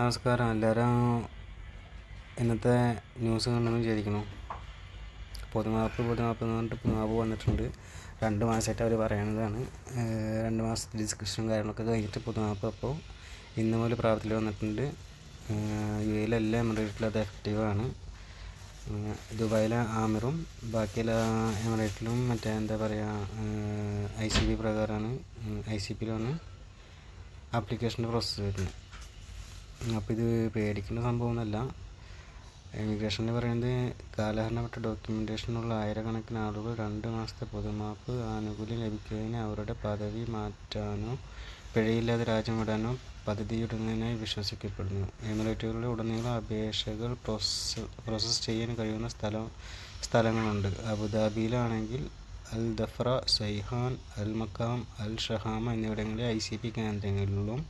നമസ്കാരം. എല്ലാവരും ഇന്നത്തെ ന്യൂസ് കണ്ടെന്ന് വിചാരിക്കുന്നു. പൊതുമാപ്പ് പൊതുമാപ്പ് എന്ന് പറഞ്ഞിട്ട് പൊതുമാപ്പ് വന്നിട്ടുണ്ട്. രണ്ട് മാസമായിട്ട് അവർ പറയുന്നതാണ് രണ്ട് മാസത്തെ ഡിസ്കഷനും കാര്യങ്ങളൊക്കെ കഴിഞ്ഞിട്ട് പൊതുമാപ്പ് അപ്പോൾ ഇന്ന് മുതൽ പ്രാബല്യത്തിൽ വന്നിട്ടുണ്ട്. യു എയിലെല്ലാം എമിറേറ്റിലും അത് എഫക്റ്റീവാണ് ദുബായിലെ ആമിറും ബാക്കിയെല്ലാ എമിറേറ്റിലും മറ്റേ എന്താ പറയുക ഐ സി പി പ്രകാരമാണ് ഐ സി പിയിലാണ് ആപ്ലിക്കേഷന്റെ പ്രോസസ്സ് വരുന്നത്. അപ്പോൾ ഇത് പേടിക്കേണ്ട സംഭവമൊന്നുമല്ല. ഇമിഗ്രേഷനിൽ പറയുന്നത് കാലഹരണപ്പെട്ട ഡോക്യുമെന്റേഷനുള്ള ആയിരക്കണക്കിന് ആളുകൾ രണ്ട് മാസത്തെ പൊതുമാപ്പ് ആനുകൂല്യം ലഭിക്കുന്നതിന് അവരുടെ പദവി മാറ്റാനോ പിഴയില്ലാതെ രാജ്യം വിടാനോ പദ്ധതിയിടുന്നതിനായി വിശ്വസിക്കപ്പെടുന്നു. എമിറേറ്റുകളിൽ ഉടനീളം അപേക്ഷകൾ പ്രോസസ് പ്രോസസ്സ് ചെയ്യാൻ കഴിയുന്ന സ്ഥലം സ്ഥലങ്ങളുണ്ട്. അബുദാബിയിലാണെങ്കിൽ അൽ ദഫ്ര സൈഹാൻ അൽ മക്കാം അൽ ഷഹാമ എന്നിവിടങ്ങളിലെ ഐ സി പി കേന്ദ്രങ്ങളിലും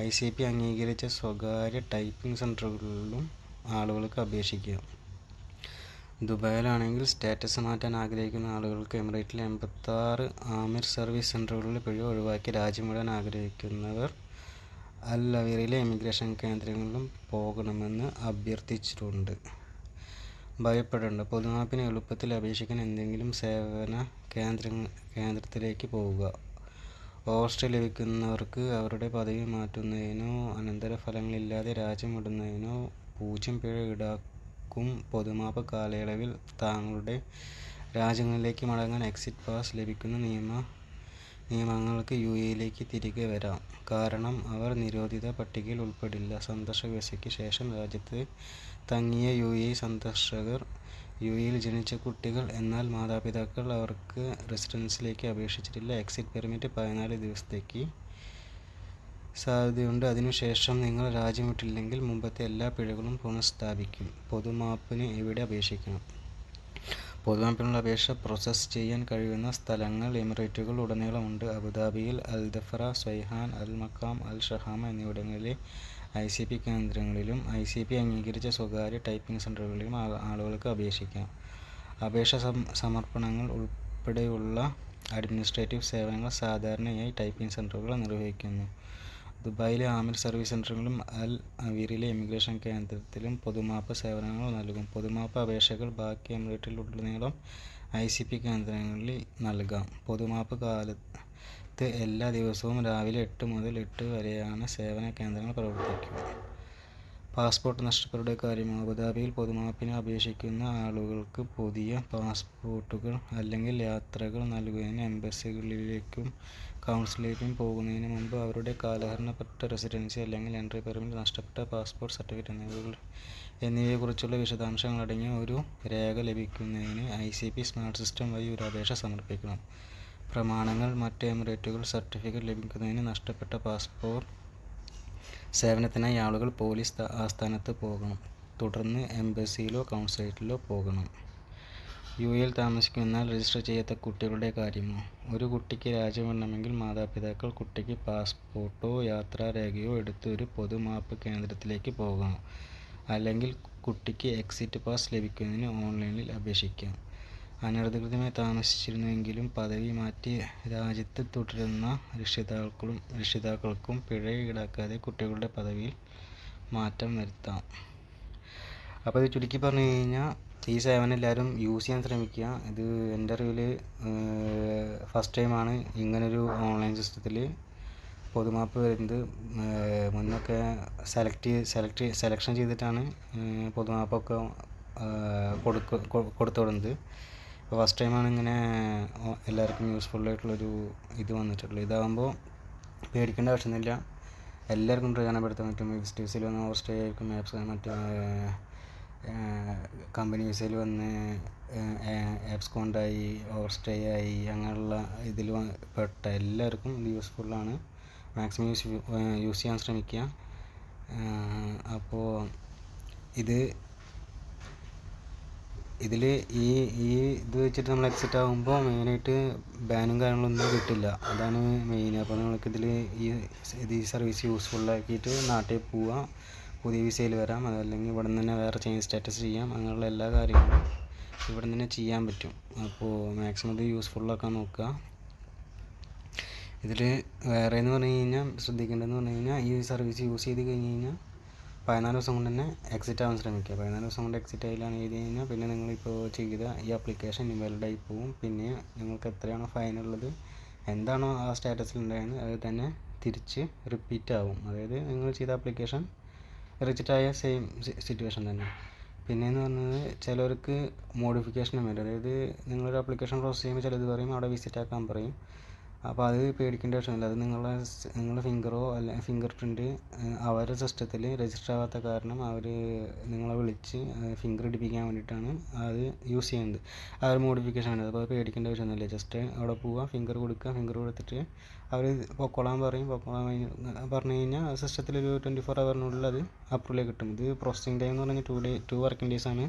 ഐ സി പി അംഗീകരിച്ച സ്വകാര്യ ടൈപ്പിംഗ് സെന്ററുകളിലും ആളുകൾക്ക് അപേക്ഷിക്കാം ദുബായിലാണെങ്കിൽ സ്റ്റാറ്റസ് മാറ്റാൻ ആഗ്രഹിക്കുന്ന ആളുകൾക്ക് എമിറേറ്റിലെ എൺപത്താറ് ആമിർ സർവീസ് സെന്ററുകളിൽ പിഴ ഒഴിവാക്കി രാജ്യം വിടാൻ ആഗ്രഹിക്കുന്നവർ അൽ അവീറിലെ ഇമിഗ്രേഷൻ കേന്ദ്രങ്ങളിലും പോകണമെന്ന് അഭ്യർത്ഥിച്ചിട്ടുണ്ട്. ഭയപ്പെടേണ്ട. പൊതുമാപ്പിന് എളുപ്പത്തിൽ അപേക്ഷിക്കാൻ എന്തെങ്കിലും സേവന കേന്ദ്ര കേന്ദ്രത്തിലേക്ക് പോവുക. ഓവർസ്റ്റേ ലഭിക്കുന്നവർക്ക് അവരുടെ പദവി മാറ്റുന്നതിനോ അനന്തരഫലങ്ങളില്ലാതെ രാജ്യം വിടുന്നതിനോ പൂജ്യം പിഴ ഈടാക്കും പൊതുമാപ്പ് കാലയളവിൽ താങ്കളുടെ രാജ്യങ്ങളിലേക്ക് മടങ്ങാൻ എക്സിറ്റ് പാസ് ലഭിക്കുന്ന നിയമ നിയമങ്ങൾക്ക് യു എയിലേക്ക് തിരികെ വരാം. കാരണം അവർ നിരോധിത പട്ടികയിൽ ഉൾപ്പെടില്ല. സന്ദർശക വിസയ്ക്ക് ശേഷം രാജ്യത്ത് തങ്ങിയ യു എ സന്ദർശകർ യു എയിൽ ജനിച്ച കുട്ടികൾ എന്നാൽ മാതാപിതാക്കൾ അവർക്ക് റെസിഡൻസിലേക്ക് അപേക്ഷിച്ചിട്ടില്ല. എക്സിറ്റ് പെർമിറ്റ് പതിനാല് ദിവസത്തേക്ക് സാധ്യതയുണ്ട്. അതിനുശേഷം നിങ്ങൾ രാജ്യം വിട്ടില്ലെങ്കിൽ മുമ്പത്തെ എല്ലാ പിഴകളും പുനഃസ്ഥാപിക്കും. പൊതുമാപ്പിന് എവിടെ അപേക്ഷിക്കണം? പൊതുമാപ്പിനുള്ള അപേക്ഷ പ്രോസസ്സ് ചെയ്യാൻ കഴിയുന്ന സ്ഥലങ്ങൾ എമിറേറ്റുകൾ ഉടനീളമുണ്ട്. അബുദാബിയിൽ അൽ ദഫറ സ്വൈഹാൻ അൽ മക്കാം അൽ ഷഹാമ എന്നിവിടങ്ങളിലെ ഐ സി പി കേന്ദ്രങ്ങളിലും ഐ സി പി അംഗീകരിച്ച സ്വകാര്യ ടൈപ്പിംഗ് സെന്ററുകളിലും ആളുകൾക്ക് അപേക്ഷിക്കാം. അപേക്ഷ സമർപ്പണങ്ങൾ ഉൾപ്പെടെയുള്ള അഡ്മിനിസ്ട്രേറ്റീവ് സേവനങ്ങൾ സാധാരണയായി ടൈപ്പിംഗ് സെന്ററുകൾ നിർവഹിക്കുന്നു. ദുബായിലെ ആമിർ സർവീസ് സെന്ററുകളിലും അൽ അവീറിലെ ഇമിഗ്രേഷൻ കേന്ദ്രത്തിലും പൊതുമാപ്പ് സേവനങ്ങൾ നൽകും. പൊതുമാപ്പ് അപേക്ഷകൾ ബാക്കി എമിറേറ്റിലുടനീളം ഐ സി പി കേന്ദ്രങ്ങളിൽ നൽകാം. പൊതുമാപ്പ് കാലത്ത് എല്ലാ ദിവസവും രാവിലെ എട്ട് മുതൽ എട്ട് വരെയാണ് സേവന കേന്ദ്രങ്ങൾ പ്രവർത്തിക്കുക. പാസ്പോർട്ട് നഷ്ടപ്പെട്ട കാര്യം അബുദാബിയിൽ പൊതുമാപ്പിന് അപേക്ഷിക്കുന്ന ആളുകൾക്ക് പുതിയ പാസ്പോർട്ടുകൾ അല്ലെങ്കിൽ യാത്രകൾ നൽകുന്നതിന് എംബസികളിലേക്കും കൗൺസിലേക്കും പോകുന്നതിന് മുമ്പ് അവരുടെ കാലഹരണപ്പെട്ട റെസിഡൻസി അല്ലെങ്കിൽ എൻട്രി പെർമിറ്റ് നഷ്ടപ്പെട്ട പാസ്പോർട്ട് സർട്ടിഫിക്കറ്റ് എന്നിവകൾ എന്നിവയെക്കുറിച്ചുള്ള വിശദാംശങ്ങൾ അടങ്ങിയ ഒരു രേഖ ലഭിക്കുന്നതിന് I C P smart system വഴി ഒരു അപേക്ഷ സമർപ്പിക്കണം. പ്രമാണങ്ങൾ മറ്റ് എമിറേറ്റുകൾ സർട്ടിഫിക്കറ്റ് ലഭിക്കുന്നതിന് നഷ്ടപ്പെട്ട പാസ്പോർട്ട് സേവനത്തിനായി ആളുകൾ പോലീസ് ആസ്ഥാനത്ത് പോകണം. തുടർന്ന് എംബസിയിലോ കൗൺസിലേറ്റിലോ പോകണം. യു എയിൽ താമസിക്കുന്നാൽ രജിസ്റ്റർ ചെയ്യാത്ത കുട്ടികളുടെ കാര്യമോ? ഒരു കുട്ടിക്ക് രാജ്യം വേണമെങ്കിൽ മാതാപിതാക്കൾ കുട്ടിക്ക് പാസ്പോർട്ടോ യാത്രാരേഖയോ എടുത്ത് ഒരു പൊതുമാപ്പ് കേന്ദ്രത്തിലേക്ക് പോകണം. അല്ലെങ്കിൽ കുട്ടിക്ക് എക്സിറ്റ് പാസ് ലഭിക്കുന്നതിന് ഓൺലൈനിൽ അപേക്ഷിക്കാം. അനധികൃതമായി താമസിച്ചിരുന്നുവെങ്കിലും പദവി മാറ്റി രാജ്യത്ത് തുടരുന്ന രക്ഷിതാക്കൾക്കും രക്ഷിതാക്കൾക്കും പിഴ ഈടാക്കാതെ കുട്ടികളുടെ പദവിയിൽ മാറ്റം വരുത്താം. അപ്പോൾ ഇത് ചുരുക്കി പറഞ്ഞു കഴിഞ്ഞാൽ ഈ സേവനം എല്ലാവരും യൂസ് ചെയ്യാൻ ശ്രമിക്കുക. ഇത് എന്റെ അറിവിൽ ഫസ്റ്റ് ടൈമാണ് ഇങ്ങനൊരു ഓൺലൈൻ സിസ്റ്റത്തിൽ പൊതുമാപ്പ് വരുന്നത്. മുന്നൊക്കെ സെലക്ട് സെലക്ട് സെലക്ഷൻ ചെയ്തിട്ടാണ് പൊതുമാപ്പൊക്കെ കൊടുക്ക കൊടുത്തു വിടുന്നത് ഇപ്പോൾ ഫസ്റ്റ് ടൈമാണ് ഇങ്ങനെ എല്ലാവർക്കും യൂസ്ഫുൾ ആയിട്ടുള്ളൊരു ഇത് വന്നിട്ടുള്ളത്. ഇതാകുമ്പോൾ പേടിക്കേണ്ട ആവശ്യമൊന്നുമില്ല. എല്ലാവർക്കും പ്രയോജനപ്പെടുത്താൻ പറ്റും. വിസിറ്റേഴ്സിൽ വന്ന് ഓവർ സ്റ്റേ ആയിരിക്കും മാപ്സ് മറ്റേ കമ്പനി വിസയിൽ വന്ന് ആപ്സ് കൊണ്ടായി ഓവർ സ്റ്റേ ആയി അങ്ങനെയുള്ള ഇതിൽ പെട്ട എല്ലാവർക്കും ഇത് യൂസ്ഫുള്ളാണ് മാക്സിമം യൂസ് യൂസ് ചെയ്യാൻ ശ്രമിക്കുക. അപ്പോൾ ഇത് ഇതിൽ ഈ ഈ ഇത് വെച്ചിട്ട് നമ്മൾ എക്സിറ്റ് ആകുമ്പോൾ മെയിനായിട്ട് ബാനും കാര്യങ്ങളൊന്നും കിട്ടില്ല. അതാണ് മെയിൻ അപ്പോൾ നിങ്ങൾക്ക് ഇതിൽ ഈ ഇത് ഈ സർവീസ് യൂസ്ഫുൾ ആക്കിയിട്ട് നാട്ടിൽ പോവാം പുതിയ വിസയിൽ വരാം അതല്ലെങ്കിൽ ഇവിടെ നിന്ന് തന്നെ വേറെ ചേഞ്ച് സ്റ്റാറ്റസ് ചെയ്യാം അങ്ങനെയുള്ള എല്ലാ കാര്യങ്ങളും ഇവിടെ നിന്ന് തന്നെ ചെയ്യാൻ പറ്റും. അപ്പോൾ മാക്സിമം ഇത് യൂസ്ഫുള്ളാക്കാൻ നോക്കുക ഇതിൽ വേറെ എന്ന് പറഞ്ഞു കഴിഞ്ഞാൽ ശ്രദ്ധിക്കേണ്ടതെന്ന് പറഞ്ഞു കഴിഞ്ഞാൽ ഈ സർവീസ് യൂസ് ചെയ്ത് കഴിഞ്ഞ് കഴിഞ്ഞാൽ പതിനാല് ദിവസം കൊണ്ട് തന്നെ എക്സിറ്റ് ആവാൻ ശ്രമിക്കുക. പതിനാല് ദിവസം കൊണ്ട് എക്സിറ്റ് ആയില്ലാന്ന് എഴുതി കഴിഞ്ഞാൽ പിന്നെ നിങ്ങളിപ്പോൾ ചെയ്ത ഈ ആപ്ലിക്കേഷൻ ഇൻവാലിഡ് ആയി പോവും. പിന്നെ നിങ്ങൾക്ക് എത്രയാണോ ഫൈൻ ഉള്ളത് എന്താണോ ആ സ്റ്റാറ്റസിൽ ഉണ്ടായിരുന്നത് അത് തന്നെ തിരിച്ച് റിപ്പീറ്റ് ആവും. അതായത് നിങ്ങൾ ചെയ്ത ആപ്ലിക്കേഷൻ റിജക്റ്റ് ആയ സെയിം സിറ്റുവേഷൻ തന്നെ. പിന്നെയെന്ന് പറഞ്ഞത് ചിലർക്ക് മോഡിഫിക്കേഷനും വരും. അതായത് നിങ്ങളൊരു ആപ്ലിക്കേഷൻ പ്രോസസ്സ് ചെയ്യുമ്പോൾ ചിലത് പറയും അവിടെ വിസിറ്റ് ആക്കാൻ പറയും. അപ്പോൾ അത് പേടിക്കേണ്ട ആവശ്യമില്ല. അത് നിങ്ങളുടെ നിങ്ങളുടെ ഫിംഗറോ അല്ല ഫിംഗർ പ്രിന്റ് അവരുടെ സിസ്റ്റത്തിൽ രജിസ്റ്റർ ആവാത്ത കാരണം അവർ നിങ്ങളെ വിളിച്ച് ഫിംഗർ ഇടിപ്പിക്കാൻ വേണ്ടിയിട്ടാണ് അത് യൂസ് ചെയ്യുന്നത്. ആ ഒരു മോഡിഫിക്കേഷൻ ആണ്. അപ്പോൾ പേടിക്കേണ്ട ആവശ്യമൊന്നുമില്ല. ജസ്റ്റ് അവിടെ പോവുക ഫിംഗർ കൊടുക്കുക ഫിംഗർ കൊടുത്തിട്ട് അവർ പൊക്കോളാൻ പറയും. പൊക്കോളാൻ പറഞ്ഞു കഴിഞ്ഞാൽ സിസ്റ്റത്തിൽ ഒരു ട്വന്റി ഫോർ അവറിനുള്ളിൽ അത് അപ്രൂവിലേക്ക് കിട്ടും. ഇത് പ്രോസസ്സിങ് ടൈം എന്ന് പറഞ്ഞാൽ ടു ഡേ ടു വർക്കിംഗ് ഡേയ്സാണ്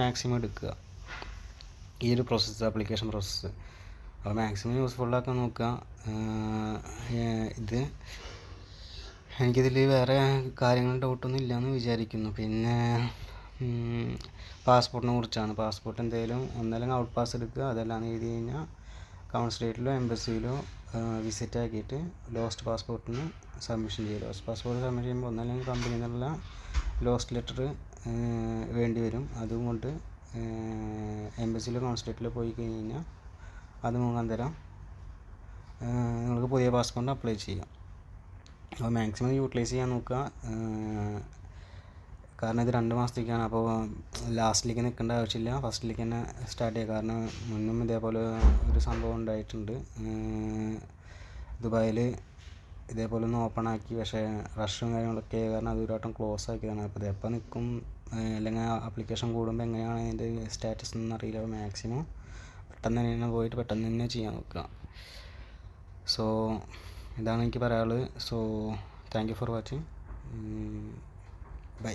മാക്സിമം എടുക്കുക. ഈ ഒരു പ്രോസസ്സ് ആപ്ലിക്കേഷൻ പ്രോസസ്സ് അപ്പോൾ മാക്സിമം യൂസ്ഫുള്ളാക്കാൻ നോക്കുക ഇത് എനിക്കിതിൽ വേറെ കാര്യങ്ങൾ ഡൗട്ടൊന്നും ഇല്ലയെന്ന് വിചാരിക്കുന്നു. പിന്നെ പാസ്പോർട്ടിനെ കുറിച്ചാണ്. പാസ്പോർട്ട് എന്തെങ്കിലും ഒന്നല്ലെങ്കിൽ ഔട്ട് പാസ് എടുക്കുക. അതെല്ലാം എഴുതി കഴിഞ്ഞാൽ കൗൺസിലേറ്റിലോ എംബസിയിലോ വിസിറ്റ് ആക്കിയിട്ട് ലോസ്റ്റ് പാസ്പോർട്ടിന് സബ്മിഷൻ ചെയ്യുക. ലോസ്റ്റ് പാസ്പോർട്ട് സബ്മിറ്റ് ചെയ്യുമ്പോൾ ഒന്നല്ലെങ്കിൽ കമ്പനിയിൽ നിന്നുള്ള ലോസ്റ്റ് ലെറ്റർ വേണ്ടി വരും. അതുകൊണ്ട് എംബസിയിലോ കൗൺസിലേറ്റിലോ പോയി കഴിഞ്ഞ് കഴിഞ്ഞാൽ അത് മുഖാന്തരം നിങ്ങൾക്ക് പുതിയ പാസ്പോർട്ട് അപ്ലൈ ചെയ്യാം. അപ്പോൾ മാക്സിമം യൂട്ടിലൈസ് ചെയ്യാൻ നോക്കുക. കാരണം ഇത് രണ്ട് മാസത്തേക്കാണ്. അപ്പോൾ ലാസ്റ്റിലേക്ക് നിൽക്കേണ്ട ആവശ്യമില്ല. ഫസ്റ്റിലേക്ക് തന്നെ സ്റ്റാർട്ട് ചെയ്യുക. കാരണം മുന്നും ഇതേപോലെ ഒരു സംഭവം ഉണ്ടായിട്ടുണ്ട്. ദുബായിൽ ഇതേപോലെ ഒന്ന് ഓപ്പൺ ആക്കി. പക്ഷേ റഷും കാര്യങ്ങളൊക്കെ കാരണം അത് ഒരു വട്ടം ക്ലോസ് ആക്കിയതാണ്. അപ്പോൾ ഇത് എപ്പോൾ നിൽക്കും? അല്ലെങ്കിൽ ആപ്ലിക്കേഷൻ കൂടുമ്പോൾ എങ്ങനെയാണ് അതിന്റെ സ്റ്റാറ്റസ് എന്നറിയില്ല മാക്സിമം പെട്ടെന്ന് തന്നെ പോയിട്ട് പെട്ടെന്ന് തന്നെ ചെയ്യാൻ നോക്കുക സോ ഇതാണ് എനിക്ക് പറയാനുള്ളത്. So thank you for watching bye